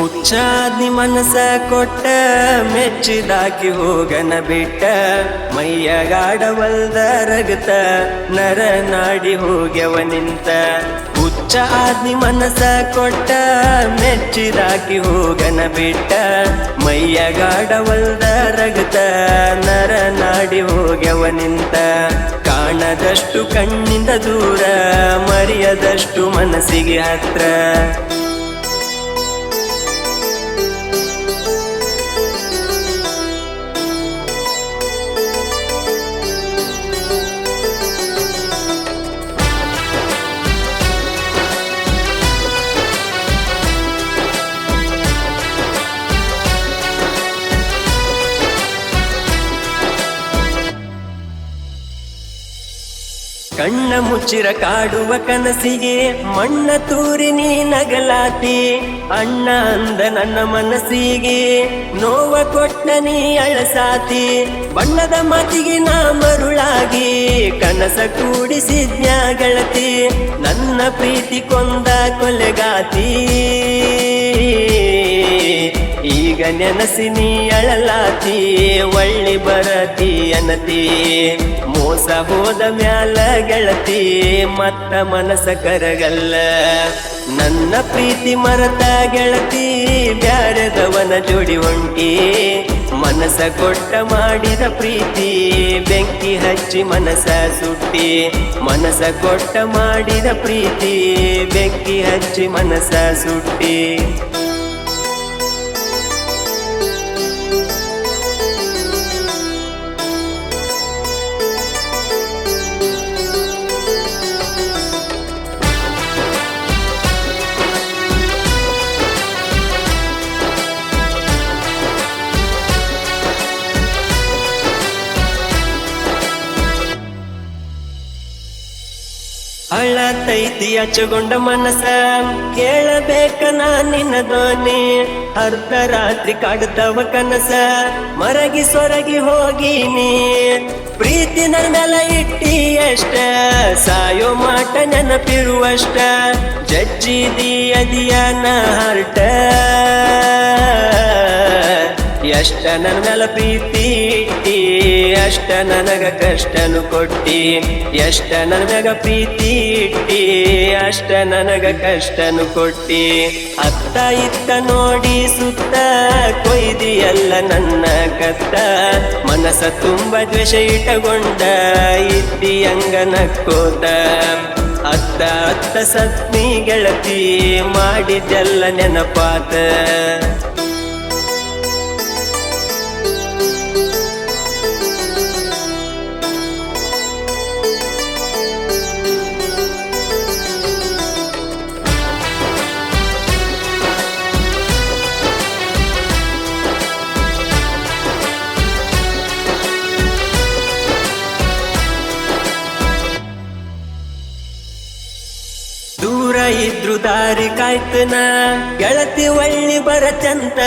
ಹುಚ್ಚಾದಿ ಮನಸ ಕೊಟ್ಟ, ಮೆಚ್ಚಿದಾಕಿ ಹೋಗನ ಬಿಟ್ಟ. ಮೈಯಗಾಡವಲ್ದ ರಗತ, ನರ ನಾಡಿ ಹೋಗ್ಯವ ನಿಂತ. ಹುಚ್ಚ ಆದಿ ಮನಸ ಕೊಟ್ಟ, ಮೆಚ್ಚಿದಾಕಿ ಹೋಗನ ಬಿಟ್ಟ. ಮೈಯಗಾಡವಲ್ದ ರಗತ, ನರ ನಾಡಿ ಹೋಗ್ಯವ ನಿಂತ. ಕಾಣದಷ್ಟು ಕಣ್ಣಿಂದ ದೂರ, ಮರೆಯದಷ್ಟು ಮನಸ್ಸಿಗೆ ಹತ್ರ. ಕಣ್ಣ ಮುಚ್ಚಿರ ಕಾಡುವ ಕನಸಿಗೆ, ಮಣ್ಣ ತೂರಿ ನೀ ನಗಲಾತಿ. ಅಣ್ಣ ಅಂದ ನನ್ನ ಮನಸ್ಸಿಗೆ, ನೋವ ಕೊಟ್ಟ ನೀ ಅಳಸಾತಿ. ಬಣ್ಣದ ಮಾತಿಗೆ ನಾ ಮರುಳಾಗಿ, ಕನಸ ಕೂಡಿಸಿ ಜ್ಞಾಗಳತಿ ನನ್ನ ಪ್ರೀತಿ ಕೊಂದ ಕೊಲೆಗಾತಿ. ಈಗ ನೆನಸಿ ನೀ ಅಳಲಾತಿ ಒಳ್ಳಿ ಬರತಿ ಅನತಿ. ಮೋಸ ಹೋದ ಮ್ಯಾಲ ಗೆಳತಿ, ಮತ್ತ ಮನಸ ಕರಗಲ್ಲ. ನನ್ನ ಪ್ರೀತಿ ಮರತ ಗೆಳತಿ, ಬ್ಯಾರದವನ ಜೋಡಿ ಒಂಟಿ ಮನಸ ಕೊಟ್ಟ ಮಾಡಿದ ಪ್ರೀತಿ, ಬೆಂಕಿ ಹಚ್ಚಿ ಮನಸ ಸುಟ್ಟಿ. ಮನಸ ಕೊಟ್ಟ ಮಾಡಿದ ಪ್ರೀತಿ, ಬೆಂಕಿ ಹಚ್ಚಿ ಮನಸ ಸುಟ್ಟಿ. ಅಳತೈತಿ ಅಚ್ಚಗೊಂಡ ಮನಸ. ಕೇಳಬೇಕ ನಾ ನಿನ್ನ ಧ್ವನಿ. ಅರ್ಧ ರಾತ್ರಿ ಕಾಡುತ್ತವ ಕನಸ. ಮರಗಿ ಸೊರಗಿ ಹೋಗಿನಿ. ಪ್ರೀತಿ ನನ್ನ ಮೇಲೆ ಇಟ್ಟಿ ಅಷ್ಟ. ಸಾಯೋ ಮಾಟ ನೆನಪಿರುವಷ್ಟ. ಜಜ್ಜಿದಿ ಅದಿಯ ಹರ್ಟ. ಎಷ್ಟ ನನ್ನ ಮೇಲೆ ಪ್ರೀತಿ ಇಟ್ಟಿ ಅಷ್ಟ ನನಗ ಕಷ್ಟನು ಕೊಟ್ಟಿ. ಎಷ್ಟ ನನಗ ಪ್ರೀತಿ ಇಟ್ಟಿ ಅಷ್ಟ ನನಗ ಕಷ್ಟನು ಕೊಟ್ಟಿ. ಅತ್ತ ಇತ್ತ ನೋಡಿ ಸುತ್ತ ಕೊಯ್ದಿಯಲ್ಲ ನನ್ನ ಕತ್ತ. ಮನಸ ತುಂಬ ದ್ವೇಷ ಇಟ್ಟಗೊಂಡ ಇದ್ದಿ ಅಂಗನಕ್ಕೋತ ಅತ್ತ ಅತ್ತ ಸತ್ನಿ ಗೆಳತಿ ಮಾಡಿದ್ದೆಲ್ಲ ನೆನಪಾತ. ದಾರಿ ಕಾಯ್ತನ. ಗೆಳತಿ ಒಳ್ಳಿ ಬರಚಂತ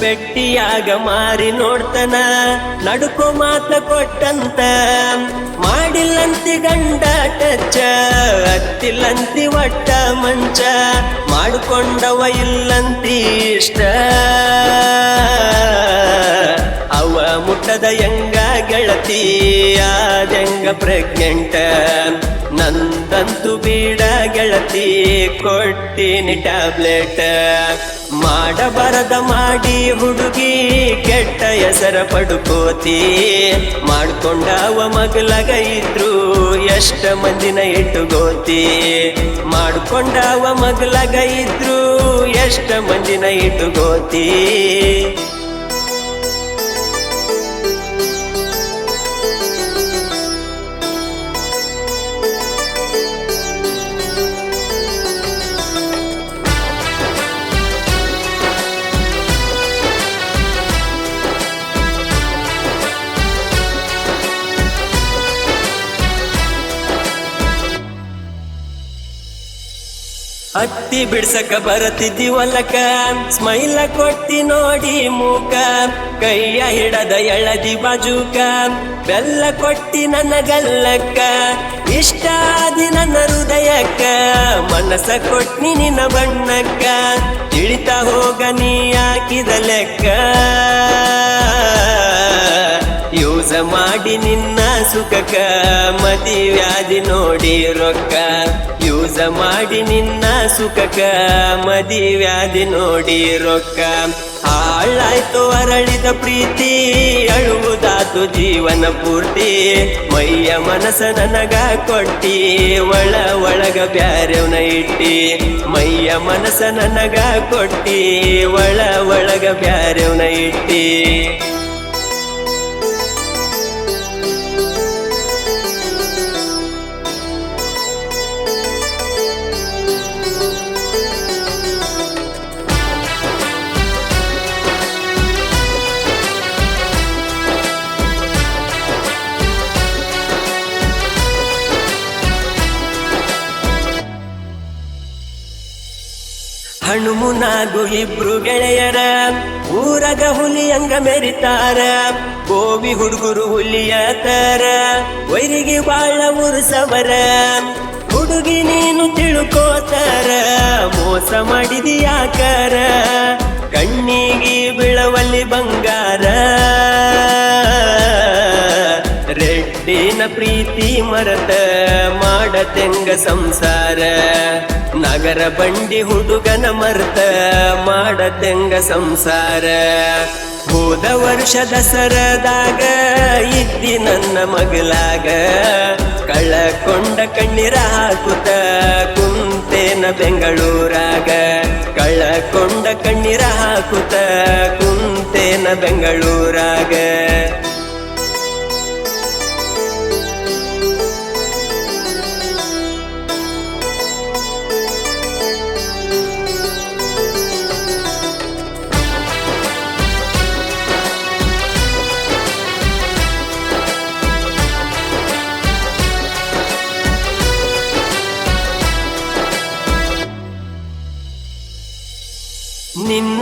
ಪೆಟ್ಟಿಯಾಗ ಮಾರಿ ನೋಡ್ತನ. ನಡುಕೋ ಮಾತ ಕೊಟ್ಟಂತ. ಮಾಡಿಲ್ಲಂತಿ ಗಂಡ ಟಚ್ಚ. ಹತ್ತಿಲ್ಲಂತಿ ಒಟ್ಟ ಮಂಚ. ಮಾಡಿಕೊಂಡವ ಇಲ್ಲಂತಿ ಇಷ್ಟ. ಅವ ಮುಟ್ಟದ ಎಂಗ ಗೆಳತಿ ಜಂಗ ಪ್ರೆಗ್ನೆಂಟ ನಂದಂತು ಬೀಡ ಗೆಳತಿ ಕೊಟ್ಟಿನಿ ಟ್ಯಾಬ್ಲೆಟ್ ಮಾಡಬಾರದ ಮಾಡಿ ಹುಡುಗಿ, ಕೆಟ್ಟ ಹೆಸರ ಪಡ್ಕೋತಿ. ಮಾಡ್ಕೊಂಡವ ಮಗಲಗ ಇದ್ರು ಎಷ್ಟ ಮಂದಿನ ಇಟ್ಟುಗೋತಿ. ಮಾಡ್ಕೊಂಡವ ಮಗಲಗ ಇದ್ರು ಎಷ್ಟ ಮಂದಿನ ಇಟ್ಟುಗೋತಿ. ಹತ್ತಿ ಬಿಡ್ಸಕ ಬರತಿದ್ದಿ ಹೊಲಕ ಸ್ಮೈಲ ಕೊಟ್ಟಿ ನೋಡಿ ಮೂಕ. ಕೈಯ ಹಿಡದ ಎಳದಿ ಬಾಜೂಕ. ಬೆಲ್ಲ ಕೊಟ್ಟಿ ನನ್ನ ಗಲ್ಲಕ್ಕ. ಇಷ್ಟ ಆದಿ ನನ್ನ ಹೃದಯಕ್ಕ. ಮನಸ ಕೊಟ್ಟಿ ನಿನ್ನ ಬಣ್ಣಕ್ಕ. ತಿಳಿತ ಹೋಗ ನೀ ಹಾಕಿದ ಲೆಕ್ಕ. ಯೂಸ ಮಾಡಿ ನಿನ್ನ ಸುಖಕ ಮತಿ ವ್ಯಾಧಿ ನೋಡಿ ರೊಕ್ಕ ಯೂಸ ಮಾಡಿ ನಿನ್ನ ಸುಖಕ ಮದಿ ವ್ಯಾಧಿ ನೋಡಿ ರೊಕ್ಕ. ಹಾಳಾಯ್ತು ಅರಳಿದ ಪ್ರೀತಿ, ಅಳುವುದಾತು ಜೀವನ ಪೂರ್ತಿ. ಮೈಯ ಮನಸ ನನಗ ಕೊಟ್ಟಿ, ಒಳ ಒಳಗ ಬ್ಯಾರೆವ್ನ ಇಟ್ಟಿ. ಮೈಯ ಮನಸ ನನಗ ಕೊಟ್ಟಿ, ಒಳ ಒಳಗ ಬ್ಯಾರವನ ಇಟ್ಟಿ. ಹಣ್ಣುಮುನಾಗು ಇಬ್ರು ಗೆಳೆಯರ ಊರಗ ಹುಲಿಯಂಗ ಮೆರಿತಾರ, ಗೋವಿ ಹುಡುಗರು ಹುಲಿಯ ತರ ವೈರಿಗೆ ಬಾಳ ಉರ್ಸವರ. ಹುಡುಗಿ ನೀನು ತಿಳ್ಕೋತಾರ, ಮೋಸ ಮಾಡಿದಿ ಯಾಕರ, ಕಣ್ಣಿಗೆ ಬಿಳವಲ್ಲಿ ಬಂಗಾರ. ರೆಡ್ಡಿನ ಪ್ರೀತಿ ಮರತ ಮಾಡತೆಂಗ ಸಂಸಾರ. ನಗರ ಬಂಡಿ ಹುಡುಗನ ಮರ್ತ ಮಾಡತೆಂಗ ಸಂಸಾರ. ಹೋದ ವರ್ಷ ದಸರದಾಗ ಇದ್ದಿ ನನ್ನ ಮಗಲಾಗ ಕಳ್ಳಕೊಂಡ ಕಣ್ಣೀರ ಹಾಕುತ್ತ ಕುಂತೇನ ಬೆಂಗಳೂರಾಗ. ಕಳ್ಳಕೊಂಡ ಕಣ್ಣೀರ ಹಾಕುತ್ತ ಕುಂತೇನ ಬೆಂಗಳೂರಾಗ.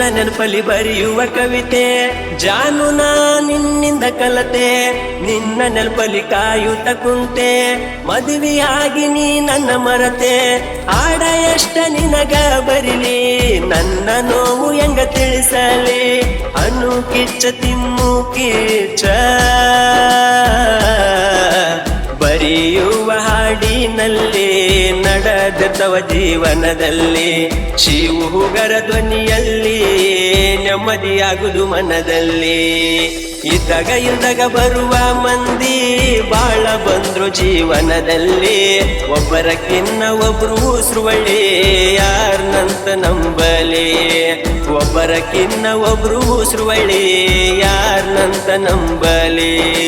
ನಿನ್ನ ನೆನಪಲ್ಲಿ ಬರೆಯುವ ಕವಿತೆ, ಜಾನು ನಾ ನಿನ್ನಿಂದ ಕಲತೆ, ನಿನ್ನ ನೆನಪಲ್ಲಿ ಕಾಯುತ್ತ ಕುಂತೆ, ಮದುವೆಯಾಗಿ ನೀ ನನ್ನ ಮರತೆ ಆಡ ಎಷ್ಟ ನಿನಗ ಬರಿಲಿ, ನನ್ನ ನೋವು ಹೆಂಗ ತಿಳಿಸಲಿ ಅನು ಕಿಚ್ಚ ತಿಮ್ಮು ಕಿಚ್ಚ ಬರೆಯುವ ಹಾಡಿನಲ್ಲಿ ತವ ಜೀವನದಲ್ಲಿ. ಶಿವುಗರ ಧ್ವನಿಯಲ್ಲಿ ನೆಮ್ಮದಿಯಾಗುದು ಮನದಲ್ಲಿ. ಇದ್ದಾಗ ಇಲ್ದಾಗ ಬರುವ ಮಂದಿ ಬಾಳ ಬಂದ್ರು ಜೀವನದಲ್ಲಿ. ಒಬ್ಬರಕ್ಕಿನ್ನ ಒಬ್ರು ಉಸ್ರುವಳಿ, ಯಾರ್ನಂತ ನಂಬಲಿ. ಒಬ್ಬರಕ್ಕಿನ್ನ ಒಬ್ರು ಉಸ್ರುವಳಿ, ಯಾರ್ನಂತ ನಂಬಲಿ.